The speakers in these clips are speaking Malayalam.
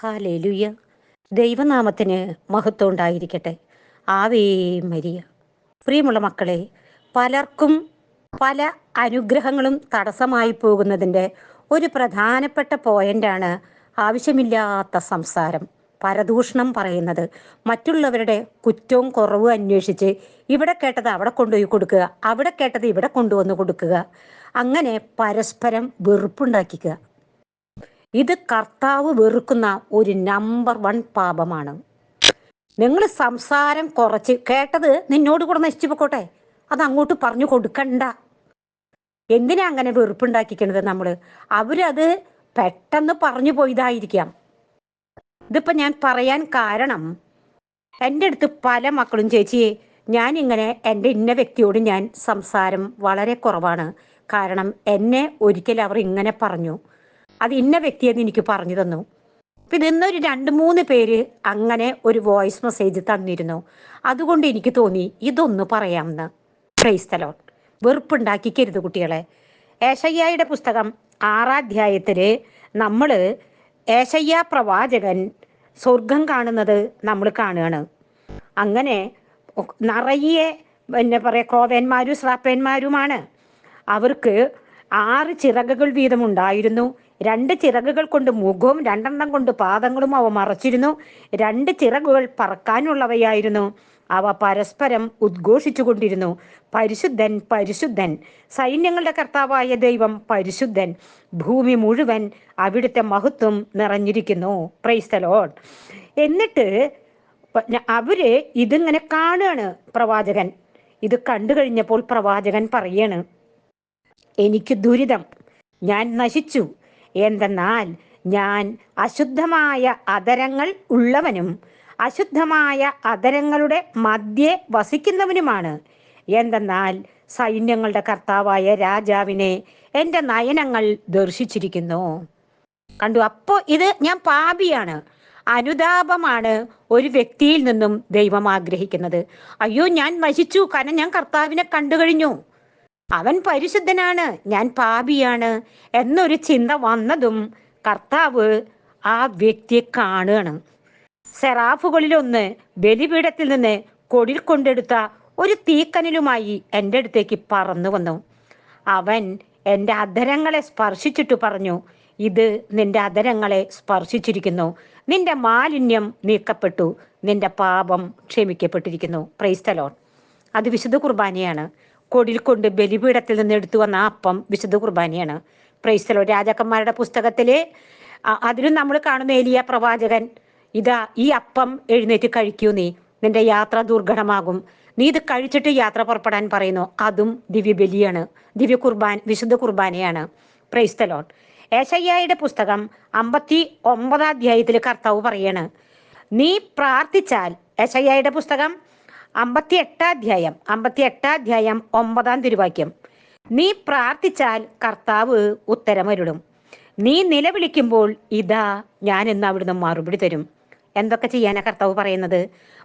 ഹാലേലുയ്യ ദൈവനാമത്തിന് മഹത്വം ഉണ്ടായിരിക്കട്ടെ. Ave Maria. പ്രിയമുള്ള മക്കളെ പലർക്കും പല അനുഗ്രഹങ്ങളും തടസ്സമായി പോകുന്നതിന്റെ ഒരു പ്രധാനപ്പെട്ട പോയിന്റാണ് ആവശ്യമില്ലാത്ത സംസാരം. പരദൂഷണം പറയുന്നത്. മറ്റുള്ളവരുടെ കുറ്റവും കുറവും അന്വേഷിച്ച് ഇവിടെ കേട്ടത് അവിടെ കൊണ്ടുപോയി കൊടുക്കുക അവിടെ കേട്ടത് ഇവിടെ കൊണ്ടുവന്ന് കൊടുക്കുക. അങ്ങനെ പരസ്പരം വെറുപ്പുണ്ടാക്കിക്കുക. ഇത് കർത്താവ് വെറുക്കുന്ന ഒരു നമ്പർ വൺ പാപമാണ്. നിങ്ങൾ സംസാരം കുറച്ച് കേട്ടത് നിന്നോട് കൂടെ നശിച്ചു അത് അങ്ങോട്ട് പറഞ്ഞു കൊടുക്കണ്ട. എന്തിനാ അങ്ങനെ വെറുപ്പുണ്ടാക്കിക്കണത് നമ്മൾ അവരത് പെട്ടെന്ന് പറഞ്ഞു പോയതായിരിക്കാം. ഇതിപ്പോൾ ഞാൻ പറയാൻ കാരണം എന്റെ അടുത്ത് പല മക്കളും ചേച്ചിയെ ഞാൻ ഇങ്ങനെ എന്റെ ഇന്ന വ്യക്തിയോട് ഞാൻ സംസാരം വളരെ കുറവാണ്. കാരണം എന്നെ ഒരിക്കൽ അവർ ഇങ്ങനെ പറഞ്ഞു. അത് ഇന്ന വ്യക്തിയെന്ന് എനിക്ക് പറഞ്ഞു തന്നു. പിന്നെ ഇന്നൊരു രണ്ട് മൂന്ന് പേര് അങ്ങനെ ഒരു വോയിസ് മെസ്സേജ് തന്നിരുന്നു. അതുകൊണ്ട് എനിക്ക് തോന്നി ഇതൊന്ന് പറയാമെന്ന്. ക്രൈസ്തലോൺ വെറുപ്പുണ്ടാക്കിക്കരുത് കുട്ടികളെ. ഏശയ്യായുടെ പുസ്തകം ആറാധ്യായത്തിൽ നമ്മൾ ഏഷയ്യ പ്രവാചകൻ സ്വർഗം കാണുന്നത് നമ്മൾ കാണുകയാണ്. അങ്ങനെ നിറയെ എന്നെ പറയാ ക്രോവേന്മാരും ശ്രാപ്പന്മാരുമാണ്. അവർക്ക് ആറ് ചിറകുകൾ വീതമുണ്ടായിരുന്നു. രണ്ട് ചിറകുകൾ കൊണ്ട് മുഖവും രണ്ടെണ്ണം കൊണ്ട് പാദങ്ങളും അവ മറച്ചിരുന്നു. രണ്ട് ചിറകുകൾ പറക്കാനുള്ളവയായിരുന്നു. അവ പരസ്പരം ഉദ്ഘോഷിച്ചു കൊണ്ടിരുന്നു പരിശുദ്ധൻ പരിശുദ്ധൻ. സൈന്യങ്ങളുടെ കർത്താവായ ദൈവം പരിശുദ്ധൻ. ഭൂമി മുഴുവൻ അവിടുത്തെ മഹത്വം നിറഞ്ഞിരിക്കുന്നു. പ്രൈസ്തലോൺ എന്നിട്ട് അവർ ഇതിങ്ങനെ കാണുകയാണ് പ്രവാചകൻ. ഇത് കണ്ടു കഴിഞ്ഞപ്പോൾ പ്രവാചകൻ പറയാണ് എനിക്ക് ദുരിതം. ഞാൻ നശിച്ചു. എന്തെന്നാൽ ഞാൻ അശുദ്ധമായ അതരങ്ങൾ ഉള്ളവനും അശുദ്ധമായ അതരങ്ങളുടെ മധ്യേ വസിക്കുന്നവനുമാണ്. എന്തെന്നാൽ സൈന്യങ്ങളുടെ കർത്താവായ രാജാവിനെ എന്റെ നയനങ്ങൾ ദർശിച്ചിരിക്കുന്നു. കണ്ടു അപ്പോൾ ഇത് ഞാൻ പാപിയാണ്. അനുതാപമാണ് ഒരു വ്യക്തിയിൽ നിന്നും ദൈവം ആഗ്രഹിക്കുന്നത്. അയ്യോ ഞാൻ നശിച്ചു കാരണം ഞാൻ കർത്താവിനെ കണ്ടു കഴിഞ്ഞു അവൻ പരിശുദ്ധനാണ് ഞാൻ പാപിയാണ് എന്നൊരു ചിന്ത വന്നതും കർത്താവ് ആ വ്യക്തിയെ കാണുകയാണ്. സെറാഫുകളിലൊന്ന് ബലിപീഠത്തിൽ നിന്ന് കൊടിൽ കൊണ്ടെടുത്ത ഒരു തീക്കനലുമായി എന്റെ അടുത്തേക്ക് പറന്നു വന്നു. അവൻ എന്റെ അധരങ്ങളെ സ്പർശിച്ചിട്ട് പറഞ്ഞു ഇത് നിന്റെ അധരങ്ങളെ സ്പർശിച്ചിരിക്കുന്നു. നിന്റെ മാലിന്യം നീക്കപ്പെട്ടു. നിന്റെ പാപം ക്ഷമിക്കപ്പെട്ടിരിക്കുന്നു. പ്രൈസ്തലോൺ അത് വിശുദ്ധ കുർബാനയാണ്. കൊടിൽ കൊണ്ട് ബലിപീഠത്തിൽ നിന്ന് എടുത്തു വന്ന അപ്പം വിശുദ്ധ കുർബാനയാണ്. പ്രൈസ്തലോ രാജാക്കന്മാരുടെ പുസ്തകത്തിൽ അതിലും നമ്മൾ കാണുന്ന എലിയ പ്രവാചകൻ ഇതാ ഈ അപ്പം എഴുന്നേറ്റ് കഴിക്കൂ നീ. നിന്റെ യാത്ര ദുർഘടമാകും. നീ ഇത് കഴിച്ചിട്ട് യാത്ര പുറപ്പെടാൻ പറയുന്നു. അതും ദിവ്യ ബലിയാണ് ദിവ്യ കുർബാൻ വിശുദ്ധ കുർബാനയാണ് പ്രൈസ്തലോൺ ഏശയ്യായുടെ പുസ്തകം അമ്പത്തി ഒമ്പതാം അധ്യായത്തിൽ കർത്താവ് പറയാണ് നീ പ്രാർത്ഥിച്ചാൽ ഏശയ്യായുടെ പുസ്തകം അമ്പത്തി എട്ടാം അധ്യായം അമ്പത്തി എട്ടാം അധ്യായം ഒമ്പതാം തിരുവാക്യം. നീ പ്രാർത്ഥിച്ചാൽ കർത്താവ് ഉത്തരമരുളും നീ നിലവിളിക്കുമ്പോൾ ഇതാ ഞാൻ ഇന്ന് അവിടുന്ന് മറുപടി തരും. എന്തൊക്കെ ചെയ്യാനാ കർത്താവ് പറയുന്നത്?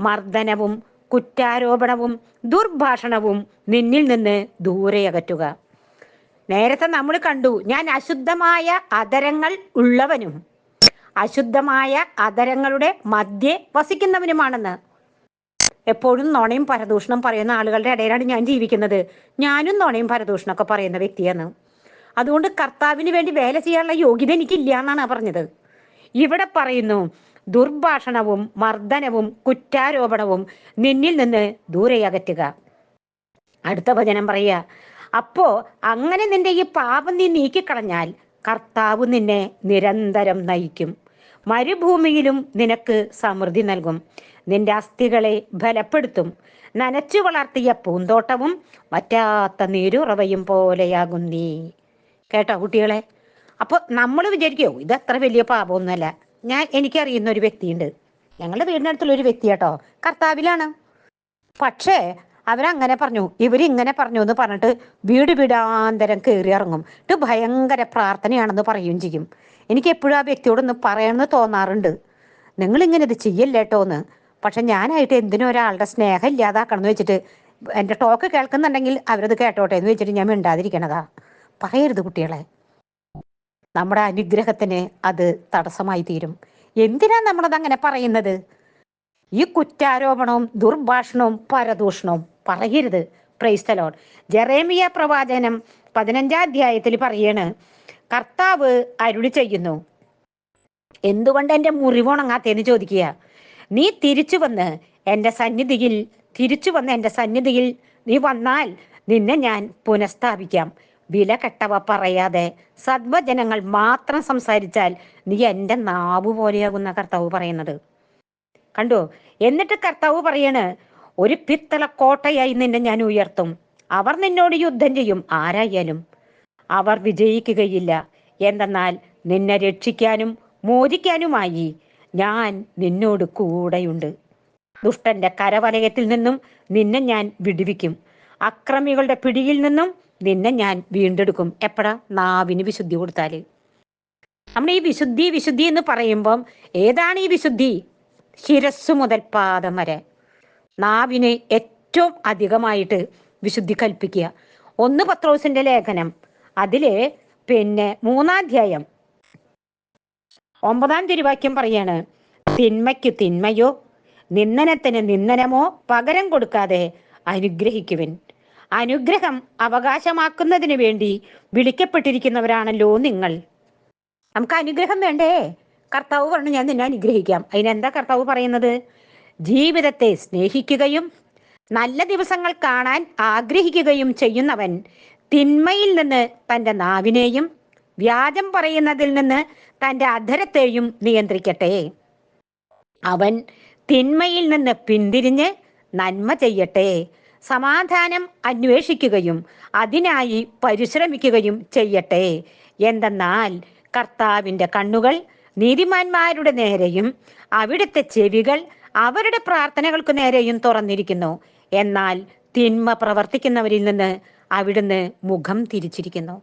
മർദ്ദനവും കുറ്റാരോപണവും ദുർഭാഷണവും നിന്നിൽ നിന്ന് ദൂരെ അകറ്റുക. നേരത്തെ നമ്മൾ കണ്ടു ഞാൻ അശുദ്ധമായ അതരങ്ങൾ ഉള്ളവനും അശുദ്ധമായ അതരങ്ങളുടെ മധ്യേ വസിക്കുന്നവനുമാണെന്ന്. എപ്പോഴും നോണയും പരദൂഷണം പറയുന്ന ആളുകളുടെ ഇടയിലാണ് ഞാൻ ജീവിക്കുന്നത്. ഞാനും നോണയും പരദൂഷണം ഒക്കെ പറയുന്ന വ്യക്തിയാണ്. അതുകൊണ്ട് കർത്താവിന് വേണ്ടി വേല ചെയ്യാനുള്ള യോഗ്യത എനിക്കില്ല എന്നാണ് പറഞ്ഞത്. ഇവിടെ പറയുന്നു ദുർഭാഷണവും മർദ്ദനവും കുറ്റാരോപണവും നിന്നിൽ നിന്ന് ദൂരെ അകറ്റുക. അടുത്ത ഭജനം പറയുക അപ്പോ അങ്ങനെ നിന്റെ ഈ പാപം നീ നീക്കിക്കളഞ്ഞാൽ കർത്താവ് നിന്നെ നിരന്തരം നയിക്കും. മരുഭൂമിയിലും നിനക്ക് സമൃദ്ധി നൽകും. നിന്റെ അസ്ഥികളെ ബലപ്പെടുത്തും. നനച്ചു വളർത്തിയ പൂന്തോട്ടവും വറ്റാത്ത നീരുറവയും പോലെയാകും നീ. കേട്ടോ കുട്ടികളെ? അപ്പോൾ നമ്മൾ വിചാരിക്കോ ഇത് അത്ര വലിയ പാപമൊന്നുമല്ല. ഞാൻ എനിക്കറിയുന്ന ഒരു വ്യക്തിയുണ്ട്. ഞങ്ങളുടെ വീടിനടുത്തുള്ള ഒരു വ്യക്തി കേട്ടോ. കർത്താവിലാണ്. പക്ഷേ അവരങ്ങനെ പറഞ്ഞു. ഇവരിങ്ങനെ പറഞ്ഞു എന്ന് പറഞ്ഞിട്ട് വീട് വീടാന്തരം കയറി ഇറങ്ങും ഇത് ഭയങ്കര പ്രാർത്ഥനയാണെന്ന് പറയുകയും ചെയ്യും. എനിക്ക് എപ്പോഴും ആ വ്യക്തിയോടൊന്ന് പറയണമെന്ന് തോന്നാറുണ്ട്. നിങ്ങൾ ഇങ്ങനെ ഇത് ചെയ്യല്ലേട്ടോ എന്ന് പക്ഷെ ഞാനായിട്ട് എന്തിനും ഒരാളുടെ സ്നേഹം ഇല്ലാതാക്കണം എന്ന് വെച്ചിട്ട് എന്റെ ടോക്ക് കേൾക്കുന്നുണ്ടെങ്കിൽ അവരത് കേട്ടോട്ടെ എന്ന് വെച്ചിട്ട് ഞാൻ മിണ്ടാതിരിക്കണതാ. പറയരുത് കുട്ടികളെ. നമ്മുടെ അനുഗ്രഹത്തിന് അത് തടസ്സമായി തീരും. എന്തിനാ നമ്മളത് അങ്ങനെ പറയുന്നത്? ഈ കുറ്റാരോപണവും ദുർഭാഷണവും പരദൂഷണവും. പറയരുത്. പ്രൈസ്തലോൺ ജെറേമിയ പ്രവാചനം പതിനഞ്ചാം അധ്യായത്തിൽ പറയാണ് കർത്താവ് അരുളി ചെയ്യുന്നു എന്തുകൊണ്ട് എന്റെ മുറിവുണങ്ങാത്തേന്ന് ചോദിക്കുക? നീ തിരിച്ചു വന്ന് എന്റെ സന്നിധിയിൽ തിരിച്ചു വന്ന് എന്റെ സന്നിധിയിൽ നീ വന്നാൽ നിന്നെ ഞാൻ പുനഃസ്ഥാപിക്കാം. വില കെട്ടവ പറയാതെ സദ്വജനങ്ങൾ മാത്രം സംസാരിച്ചാൽ നീ എന്റെ നാവ് പോലെയാകുന്ന കർത്താവ് പറയുന്നത്. കണ്ടോ? എന്നിട്ട് കർത്താവ് പറയാണ് ഒരു പിത്തള കോട്ടയായി നിന്നെ ഞാൻ ഉയർത്തും. അവർ നിന്നോട് യുദ്ധം ചെയ്യും ആരായാലും. അവർ വിജയിക്കുകയില്ല. എന്തെന്നാൽ നിന്നെ രക്ഷിക്കാനും മോചിക്കാനുമായി ഞാൻ നിന്നോട് കൂടെയുണ്ട്. ദുഷ്ടന്റെ കരവലയത്തിൽ നിന്നും നിന്നെ ഞാൻ വിടുവിക്കും. അക്രമികളുടെ പിടിയിൽ നിന്നും നിന്നെ ഞാൻ വീണ്ടെടുക്കും. എപ്പോഴാ നാവിന് വിശുദ്ധി കൊടുത്താൽ നമ്മൾ ഈ വിശുദ്ധി വിശുദ്ധി എന്ന് പറയുമ്പം ഏതാണ് ഈ വിശുദ്ധി? ശിരസ് മുതൽ പാദം വരെ. നാവിന് ഏറ്റവും അധികമായിട്ട് വിശുദ്ധി കൽപ്പിക്കുക ഒന്ന് പത്രോസിന്റെ ലേഖനം. അതിലെ പിന്നെ മൂന്നാധ്യായം. ഒമ്പതാം തിരുവാക്യം പറയാണ് തിന്മയ്ക്ക് തിന്മയോ നിന്ദനത്തിന് നിന്ദനമോ പകരം കൊടുക്കാതെ അനുഗ്രഹിക്കുവൻ. അനുഗ്രഹം അവകാശമാക്കുന്നതിന് വേണ്ടി വിളിക്കപ്പെട്ടിരിക്കുന്നവരാണല്ലോ നിങ്ങൾ. നമുക്ക് അനുഗ്രഹം വേണ്ടേ? കർത്താവ് പറഞ്ഞു ഞാൻ നിന്നെ അനുഗ്രഹിക്കാം. അതിനെന്താ കർത്താവ് പറയുന്നത്? ജീവിതത്തെ സ്നേഹിക്കുകയും നല്ല ദിവസങ്ങൾ കാണാൻ ആഗ്രഹിക്കുകയും ചെയ്യുന്നവൻ തിന്മയിൽ നിന്ന് തന്റെ നാവിനെയും വ്യാജം പറയുന്നതിൽ നിന്ന് തന്റെ അധരത്തെയും നിയന്ത്രിക്കട്ടെ. അവൻ തിന്മയിൽ നിന്ന് പിന്തിരിഞ്ഞ് നന്മ ചെയ്യട്ടെ. സമാധാനം അന്വേഷിക്കുകയും അതിനായി പരിശ്രമിക്കുകയും ചെയ്യട്ടെ. എന്തെന്നാൽ കർത്താവിന്റെ കണ്ണുകൾ നീതിമാന്മാരുടെ നേരെയും അവിടുത്തെ ചെവികൾ അവരുടെ പ്രാർത്ഥനകൾക്ക് നേരെയും തുറന്നിരിക്കുന്നു. എന്നാൽ തിന്മ പ്രവർത്തിക്കുന്നവരിൽ നിന്ന് അവിടുന്ന് മുഖം തിരിച്ചിരിക്കുന്നു.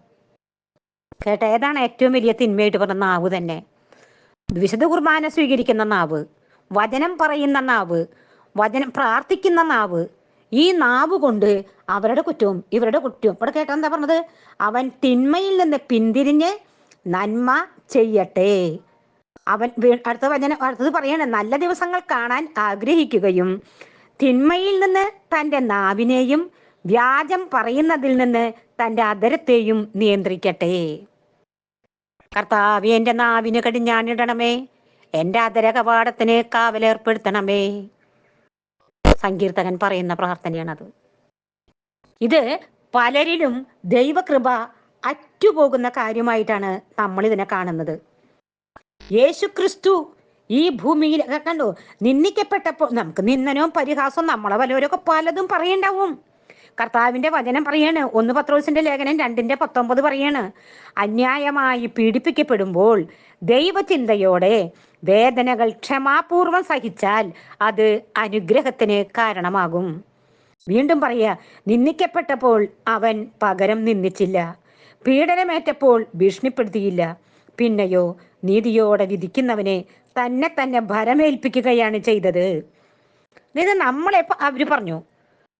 കേട്ട ഏതാണ് ഏറ്റവും വലിയ തിന്മയായിട്ട് പറഞ്ഞ നാവ് തന്നെ? വിശുദ്ധ കുർബാന സ്വീകരിക്കുന്ന നാവ് വചനം പറയുന്ന നാവ് വചനം പ്രാർത്ഥിക്കുന്ന നാവ് ഈ നാവ് കൊണ്ട് അവരുടെ കുറ്റവും ഇവരുടെ കുറ്റവും. ഇവിടെ കേട്ടോ എന്താ പറഞ്ഞത്? അവൻ തിന്മയിൽ നിന്ന് പിന്തിരിഞ്ഞ് നന്മ ചെയ്യട്ടെ. അവൻ അടുത്ത വചന അടുത്തത് പറയാണ് നല്ല ദിവസങ്ങൾ കാണാൻ ആഗ്രഹിക്കുകയും തിന്മയിൽ നിന്ന് തന്റെ നാവിനെയും വ്യാജം പറയുന്നതിൽ നിന്ന് തന്റെ അതരത്തെയും നിയന്ത്രിക്കട്ടെ. കർത്താവ് എന്റെ നാവിന് കടിഞ്ഞാണിടണമേ എന്റെ അതര കവാടത്തിന് കാവലേർപ്പെടുത്തണമേ സങ്കീർത്തകൻ പറയുന്ന പ്രാർത്ഥനയാണത്. ഇത് പലരിലും ദൈവകൃപ അറ്റുപോകുന്ന കാര്യമായിട്ടാണ് നമ്മൾ ഇതിനെ കാണുന്നത്. യേശു ക്രിസ്തു ഈ ഭൂമിയിൽ കണ്ടു? നിന്ദിക്കപ്പെട്ടപ്പോൾ നമുക്ക് നിന്ദനവും പരിഹാസവും നമ്മളെ വല്ലവരൊക്കെ പലതും പറയണ്ടാവും. കർത്താവിന്റെ വചനം പറയാണ്. ഒന്ന് പത്രോസിന്റെ ലേഖനം രണ്ടിന്റെ പത്തൊമ്പത് പറയാണ്. അന്യായമായി പീഡിപ്പിക്കപ്പെടുമ്പോൾ ദൈവചിന്തയോടെ വേദനകൾ ക്ഷമാപൂർവം സഹിച്ചാൽ അത് അനുഗ്രഹത്തിന് കാരണമാകും. വീണ്ടും പറയാ നിന്ദിക്കപ്പെട്ടപ്പോൾ അവൻ പകരം നിന്ദിച്ചില്ല. പീഡനമേറ്റപ്പോൾ ഭീഷണിപ്പെടുത്തിയില്ല. പിന്നെയോ നീതിയോടെ വിധിക്കുന്നവനെ തന്നെ തന്നെ ഭരമേൽപ്പിക്കുകയാണ് ചെയ്തത്. ഇത് നമ്മളെ അവർ പറഞ്ഞു.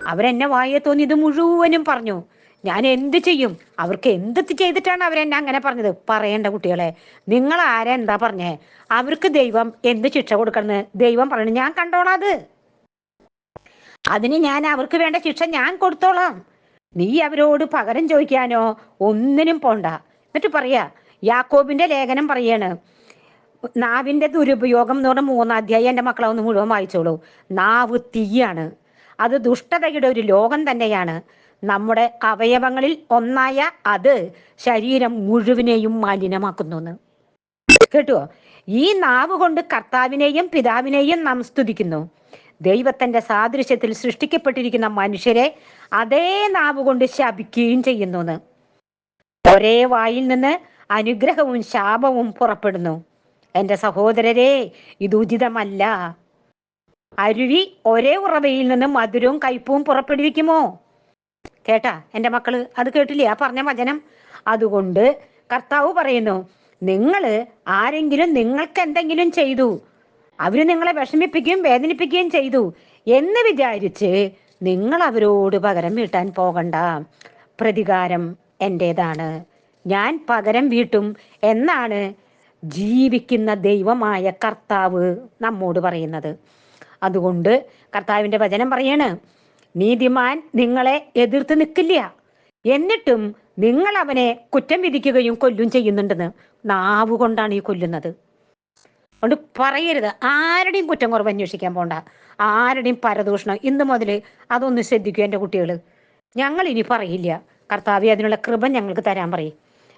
അവരെന്നെ വായെ തോന്നി ഇത് മുഴുവനും പറഞ്ഞു. ഞാൻ എന്ത് ചെയ്യും? അവർക്ക് എന്ത് ചെയ്തിട്ടാണ് അവരെന്നെ അങ്ങനെ പറഞ്ഞത്? പറയേണ്ട കുട്ടികളെ നിങ്ങൾ ആരെന്താ പറഞ്ഞേ? അവർക്ക് ദൈവം എന്ത് ശിക്ഷ കൊടുക്കണമെന്ന് ദൈവം പറഞ്ഞു ഞാൻ കണ്ടോളാം അത്. അതിന് ഞാൻ അവർക്ക് വേണ്ട ശിക്ഷ ഞാൻ കൊടുത്തോളാം. നീ അവരോട് പകരം ചോദിക്കാനോ ഒന്നിനും പോണ്ട. എന്നിട്ട് പറയാ യാക്കോബിന്റെ ലേഖനം പറയാണ്. നാവിന്റെ ദുരുപയോഗം എന്ന് പറഞ്ഞ മൂന്നാം അധ്യായം എന്റെ മക്കളെ ഒന്ന് മുഴുവൻ വായിച്ചോളൂ. നാവ് തീയാണ്. അത് ദുഷ്ടതയുടെ ഒരു ലോകം തന്നെയാണ്. നമ്മുടെ അവയവങ്ങളിൽ ഒന്നായ അത് ശരീരം മുഴുവനെയും മലിനമാക്കുന്നു കേട്ടോ? ഈ നാവ് കൊണ്ട് കർത്താവിനെയും പിതാവിനെയും നാം സ്തുതിക്കുന്നു. ദൈവത്തിന്റെ സാദൃശ്യത്തിൽ സൃഷ്ടിക്കപ്പെട്ടിരിക്കുന്ന മനുഷ്യരെ അതേ നാവ് കൊണ്ട് ശപിക്കുകയും ചെയ്യുന്നു ഒരേ വായിൽ നിന്ന് അനുഗ്രഹവും ശാപവും പുറപ്പെടുന്നു. എന്റെ സഹോദരരെ ഇത് ഉചിതമല്ല. അരുവി ഒരേ ഉറവയിൽ നിന്ന് മധുരവും കയ്പവും പുറപ്പെടുവിക്കുമോ? കേട്ടാ എന്റെ മക്കൾ അത് കേട്ടില്ലേ? ആ പറഞ്ഞ വചനം? അതുകൊണ്ട് കർത്താവ് പറയുന്നു നിങ്ങൾ ആരെങ്കിലും നിങ്ങൾക്ക് എന്തെങ്കിലും ചെയ്തു അവർ നിങ്ങളെ വിഷമിപ്പിക്കുകയും വേദനിപ്പിക്കുകയും ചെയ്തു എന്ന് വിചാരിച്ച് നിങ്ങൾ അവരോട് പകരം വീട്ടാൻ പോകണ്ട. പ്രതികാരം എന്റേതാണ് ഞാൻ പകരം വീട്ടും എന്നാണ് ജീവിക്കുന്ന ദൈവമായ കർത്താവ് നമ്മോട് പറയുന്നത്. അതുകൊണ്ട് കർത്താവിന്റെ വചനം പറയാണ് നീതിമാൻ നിങ്ങളെ എതിർത്ത് നിൽക്കില്ല. എന്നിട്ടും നിങ്ങൾ അവനെ കുറ്റം വിധിക്കുകയും കൊല്ലും ചെയ്യുന്നുണ്ടെന്ന് നാവ് കൊണ്ടാണ് ഈ കൊല്ലുന്നത്. അതുകൊണ്ട് പറയരുത്. ആരുടെയും കുറ്റം കുറവ് അന്വേഷിക്കാൻ പോണ്ട. ആരുടെയും പരദൂഷണം ഇന്ന് മുതൽ അതൊന്ന് ശ്രദ്ധിക്കുക എന്റെ കുട്ടികൾ ഞങ്ങൾ ഇനി പറയില്ല. കർത്താവ് അതിനുള്ള കൃപ ഞങ്ങൾക്ക് തരാൻ പറയും.